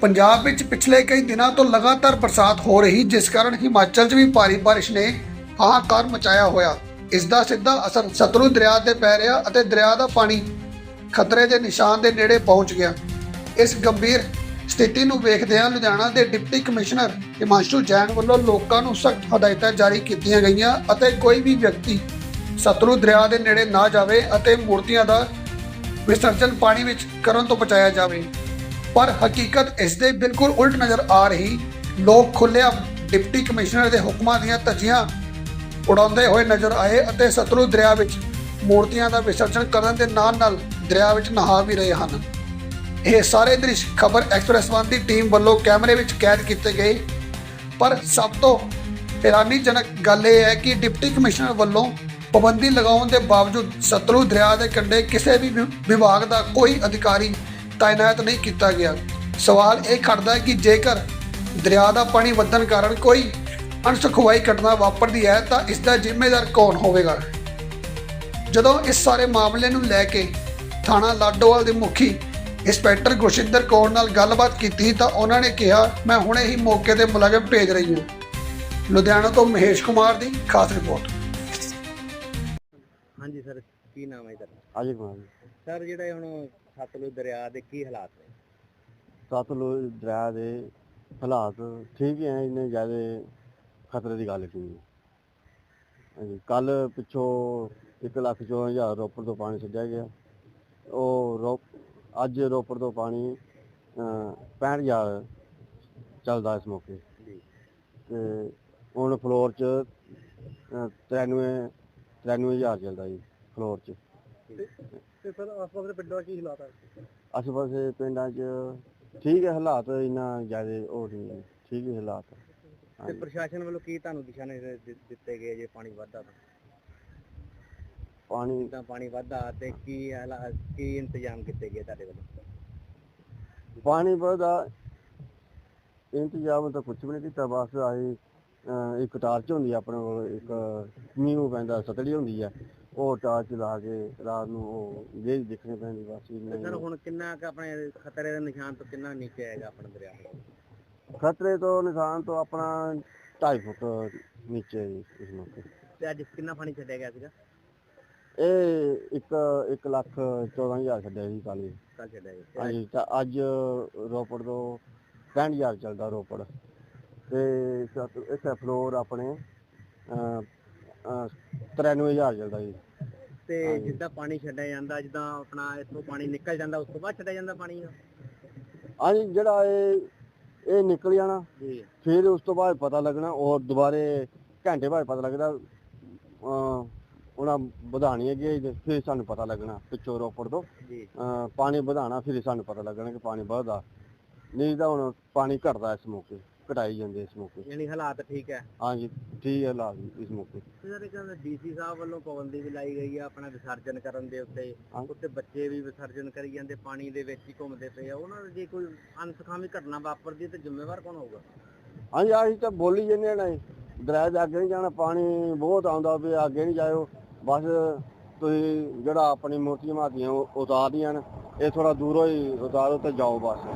ਪੰਜਾਬ ਵਿੱਚ ਪਿਛਲੇ ਕਈ ਦਿਨਾਂ ਤੋਂ ਲਗਾਤਾਰ ਬਰਸਾਤ ਹੋ ਰਹੀ, ਜਿਸ ਕਾਰਨ ਹਿਮਾਚਲ 'ਚ ਵੀ ਭਾਰੀ ਬਾਰਿਸ਼ ਨੇ ਹਾਹਾਕਾਰ ਮਚਾਇਆ ਹੋਇਆ। ਇਸ ਦਾ ਸਿੱਧਾ ਅਸਰ ਸਤਲੁਜ ਦਰਿਆ ਤੇ ਪੈ ਰਿਹਾ ਅਤੇ ਦਰਿਆ ਦਾ ਪਾਣੀ ਖਤਰੇ ਦੇ ਨਿਸ਼ਾਨ ਦੇ ਨੇੜੇ ਪਹੁੰਚ ਗਿਆ। ਇਸ ਗੰਭੀਰ ਸਥਿਤੀ ਨੂੰ ਵੇਖਦਿਆਂ ਲੁਧਿਆਣਾ ਦੇ ਡਿਪਟੀ ਕਮਿਸ਼ਨਰ ਹਿਮਾਂਸ਼ੂ ਜੈਨ ਵੱਲੋਂ ਲੋਕਾਂ ਨੂੰ ਸਖਤ ਹਦਾਇਤਾਂ ਜਾਰੀ ਕੀਤੀਆਂ ਗਈਆਂ ਅਤੇ ਕੋਈ ਵੀ ਵਿਅਕਤੀ ਸਤਲੁਜ ਦਰਿਆ ਦੇ ਨੇੜੇ ਨਾ ਜਾਵੇ ਅਤੇ ਮੂਰਤੀਆਂ ਦਾ ਵਿਸਰਜਨ ਪਾਣੀ ਵਿੱਚ ਕਰਨ ਤੋਂ ਬਚਾਇਆ ਜਾਵੇ। ਪਰ ਹਕੀਕਤ ਇਸ ਦੇ ਬਿਲਕੁਲ ਉਲਟ ਨਜ਼ਰ ਆ ਰਹੀ। ਲੋਕ ਖੁੱਲ੍ਹੇਆਮ ਡਿਪਟੀ ਕਮਿਸ਼ਨਰ ਦੇ ਹੁਕਮਾਂ ਦੀਆਂ ਧੱਜੀਆਂ ਉਡਾਉਂਦੇ ਹੋਏ ਨਜ਼ਰ ਆਏ ਅਤੇ ਸਤਲੁਜ ਦਰਿਆ ਵਿੱਚ ਮੂਰਤੀਆਂ ਦਾ ਵਿਸਰਜਨ ਕਰਨ ਦੇ ਨਾਲ ਨਾਲ ਦਰਿਆ ਵਿੱਚ ਨਹਾ ਵੀ ਰਹੇ ਹਨ। ਇਹ ਸਾਰੇ ਦ੍ਰਿਸ਼ ਖਬਰ ਐਕਸਪ੍ਰੈਸ ਵਨ ਦੀ ਟੀਮ ਵੱਲੋਂ ਕੈਮਰੇ ਵਿੱਚ ਕੈਦ ਕੀਤੇ ਗਏ। ਪਰ ਸਭ ਤੋਂ ਹੈਰਾਨੀਜਨਕ ਗੱਲ ਇਹ ਹੈ ਕਿ ਡਿਪਟੀ ਕਮਿਸ਼ਨਰ ਵੱਲੋਂ ਪਾਬੰਦੀ ਲਗਾਉਣ ਦੇ ਬਾਵਜੂਦ ਸਤਲੁਜ ਦਰਿਆ ਦੇ ਕੰਢੇ ਕਿਸੇ ਵੀ ਵਿ- ਵਿਭਾਗ ਦਾ ਕੋਈ ਅਧਿਕਾਰੀ ਤਾਇਨਾਤ ਨਹੀਂ ਕੀਤਾ ਗਿਆ। ਸਵਾਲ ਇਹ ਖੜਦਾ ਹੈ ਕਿ ਜੇਕਰ ਦਰਿਆ ਦਾ ਪਾਣੀ ਵਧਣ ਕਾਰਨ ਕੋਈ ਅਣਸੁਖਵਾਈ ਘਟਨਾ ਵਾਪਰਦੀ ਹੈ ਤਾਂ ਇਸ ਦਾ ਜ਼ਿੰਮੇਵਾਰ ਕੌਣ ਹੋਵੇਗਾ? ਜਦੋਂ ਇਸ ਸਾਰੇ ਮਾਮਲੇ ਨੂੰ ਲੈ ਕੇ ਥਾਣਾ ਲਾਡੋਵਾਲ ਦੇ ਮੁਖੀ ਇੰਸਪੈਕਟਰ ਗੁਰਸ਼ਿੰਦਰ ਕੌਰ ਨਾਲ ਗੱਲਬਾਤ ਕੀਤੀ ਤਾਂ ਉਹਨਾਂ ਨੇ ਕਿਹਾ ਮੈਂ ਹੁਣੇ ਹੀ ਮੌਕੇ ਤੇ ਮੁਲਾਜ਼ਮ ਭੇਜ ਰਹੀ ਹਾਂ। ਲੁਧਿਆਣਾ ਤੋਂ ਮਹੇਸ਼ ਕੁਮਾਰ ਦੀ ਖਾਸ ਰਿਪੋਰਟ। ਹਾਂਜੀ ਸਰ ਕੀ ਨਾਮ ਹੈ ਤੁਹਾਡਾ? ਅਜੇ ਕੁਮਾਰ ਜੀ। ਸਰ ਜਿਹੜਾ ਹੁਣ ਸਤਲੁਜ ਦਰਿਆ ਦੇ ਕੀ ਹਾਲਾਤ ਨੇ? ਸਤਲੁਜ ਦਰਿਆ ਦੇ ਹਾਲਾਤ ਠੀਕ ਹੀ ਇੰਨੇ ਜ਼ਿਆਦਾ ਖਤਰੇ ਦੀ ਗੱਲ ਨਹੀਂ ਕੱਲ ਪਿੱਛੋਂ 1 ਲੱਖ ਚੌਦਾਂ ਹਜ਼ਾਰ ਰੋਪੜ ਤੋਂ ਪਾਣੀ ਛੱਡਿਆ ਗਿਆ। ਉਹ ਅੱਜ ਰੋਪੜ ਤੋਂ ਪਾਣੀ ਅਹ, 65 ਹਜ਼ਾਰ ਚੱਲਦਾ ਇਸ ਮੌਕੇ। ਤੇ ਹੁਣ ਫਲੋਰ ਚ ਅਹ, 93 93 ਹਜ਼ਾਰ ਚੱਲਦਾ ਜੀ ਫਲੋਰ ਚ। ਤੇ ਸਰ ਆਸ-ਪਾਸ ਦੇ ਪਿੰਡਾਂ ਕੀ ਹਾਲਾਤ ਹੈ ਆਸੇ ਪਾਸੇ ਪਿੰਡਾਂ 'ਚ ਠੀਕ ਹੈ ਹਾਲਾਤ ਇੰਨਾ ਜ਼ਿਆਦਾ ਉਹ ਨਹੀਂ ਹੈ, ਠੀਕ ਹੈ ਹਾਲਾਤ ਤੇ। ਪ੍ਰਸ਼ਾਸਨ ਵੱਲੋਂ ਕੀ ਤੁਹਾਨੂੰ ਦਿਸ਼ਾ ਨਿਰਦੇਸ਼ ਦਿ- ਦਿੱਤੇ ਗਏ ਜੇ ਪਾਣੀ ਵੱਧਦਾ ਤਾਂ? ਪਾਣੀ ਜਿੱਦਾਂ ਪਾਣੀ ਵੱਧਦਾ ਤੇ ਕੀ ਹਾਲਾਤ ਕੀ ਇੰਤਜ਼ਾਮ ਕੀਤੇ ਗਏ ਤੁਹਾਡੇ ਵੱਲੋਂ? ਪਾਣੀ ਵਧਦਾ ਇੰਤਜ਼ਾਮ ਤਾਂ ਕੁਝ ਵੀ ਨਹੀਂ ਕੀਤਾ ਬਸ ਅਹ, ਇੱਕ ਟਾਰਚ ਹੁੰਦੀ ਆ ਆਪਣੇ ਕੋਲ ਇੱਕ ਮੀਂਹ ਪੈਂਦਾ ਸਤੜੀ ਹੁੰਦੀ ਆ। ਉਹ ਟਾਰਚ ਲਾ ਕੇ ਰਾਤ ਨੂੰ ਉਹ ਗੇਜ ਦੇਖਣੀ ਪੈਂਦੀ ਬਸ ਤੇ ਸਰ। ਹੁਣ ਕਿੰਨਾ ਕੁ ਆਪਣੇ ਖਤਰੇ ਦੇ ਨਿਸ਼ਾਨ ਤੋਂ ਕਿੰਨਾ ਨੀਚੇ ਆਏਗਾ ਆਪਣਾ ਦਰਿਆ ਖਤਰੇ ਤੋਂ ਨਿਸ਼ਾਨ ਤੋਂ ਆਪਣਾ 2.5 ਫੁੱਟ ਨੀਚੇ ਜੀ ਇਸ ਮੌਕੇ। ਤੇ ਅੱਜ ਕਿੰਨਾ ਪਾਣੀ ਛੱਡਿਆ ਗਿਆ ਸੀਗਾ? ਇਹ ਇੱਕ 1 ਲੱਖ 14 ਹਜ਼ਾਰ ਛੱਡਿਆ ਸੀ ਕੱਲ੍ਹ ਕੱਲ ਛੱਡਿਆ ਤੇ ਹਾਂਜੀ ਤਾਂ ਅੱਜ ਰੋਪੜ ਤੋਂ 65000 ਚੱਲਦਾ ਰੋਪੜ। ਤੇ ਇੱਥੇ ਫਲੋਰ ਆਪਣੇ ਅਹ, ਅਹ, 93000 ਚੱਲਦਾ ਜੀ। ਤੇ। ਜਿੱਦਾਂ ਪਾਣੀ ਛੱਡਿਆ ਜਾਂਦਾ ਜਿੱਦਾਂ ਆਪਣਾ ਇੱਥੋਂ ਪਾਣੀ ਨਿਕਲ ਜਾਂਦਾ ਉਸ ਤੋਂ ਬਾਅਦ ਛੱਡਿਆ ਜਾਂਦਾ ਪਾਣੀ ਹਾਂਜੀ ਜਿਹੜਾ ਇਹ ਇਹ ਨਿਕਲ ਜਾਣਾ ਜੀ। ਫਿਰ ਉਸ ਤੋਂ ਬਾਅਦ ਪਤਾ ਲੱਗਣਾ ਉਹ ਦੁਬਾਰੇ ਘੰਟੇ ਬਾਅਦ ਪਤਾ ਲੱਗਦਾ ਉਹਨਾਂ ਵਧਾਣੀ ਹੈਗੀ ਫਿਰ ਸਾਨੂੰ ਪਤਾ ਲੱਗਣਾ ਪਿੱਛੋਂ ਰੋਪੜ ਤੋਂ। ਜੀ। ਪਾਣੀ ਵਧਾਣਾ ਫਿਰ ਸਾਨੂੰ ਪਤਾ ਲੱਗਣਾ ਕਿ ਪਾਣੀ ਵਧਦਾ ਨਹੀਂ ਤਾਂ ਹੁਣ ਪਾਣੀ ਘਟਦਾ ਇਸ ਮੌਕੇ। ਘਟਾਈ ਜਾਂਦੇ ਇਸ ਮੌਕੇ ਯਾਨੀ ਹਾਲਾਤ ਠੀਕ ਹੈ? ਹਾਂਜੀ ਠੀਕ ਹੈ ਲਾ ਇਸ ਮੌਕੇ। ਸਰ ਇੱਕ ਡੀਸੀ ਸਾਹਿਬ ਵੱਲੋਂ ਪਾਬੰਦੀ ਵੀ ਲਾਈ ਗਈ ਆ ਆਪਣਾ ਵਿਸਰਜਨ ਕਰਨ ਦੇ ਉੱਤੇ। ਉੱਤੇ ਬੱਚੇ ਵੀ ਵਿਸਰਜਨ ਕਰੀ ਜਾਂਦੇ ਪਾਣੀ ਦੇ ਵਿੱਚ ਹੀ ਘੁੰਮਦੇ ਪਏ ਆ। ਉਹਨਾਂ ਦੀ ਜੇ ਕੋਈ ਅਨਸਖਾਵੀ ਘਟਨਾ ਵਾਪਰਦੀ ਤੇ ਜ਼ਿੰਮੇਵਾਰ ਕੌਣ ਹੋਊਗਾ? ਹਾਂਜੀ ਅਸੀਂ ਤਾਂ ਬੋਲੀ ਜੰਨੇ ਨਾ ਦਰਿਆ ਅੱਗੇ ਨਹੀਂ ਜਾਣਾ ਪਾਣੀ ਬਹੁਤ ਆਉਂਦਾ ਵੀ ਅੱਗੇ ਨਹੀਂ ਜਾਇਓ। ਬਸ ਤੁਸੀਂ ਜਿਹੜਾ ਆਪਣੀ ਮੂਰਤੀਆਂ ਮਾਤੀਆਂ ਉਤਾਰਦੀਆਂ ਨੇ। ਇਹ ਥੋੜਾ ਦੂਰੋਂ ਹੀ ਉਤਾਰੋ ਤੇ ਜਾਓ ਬਸ।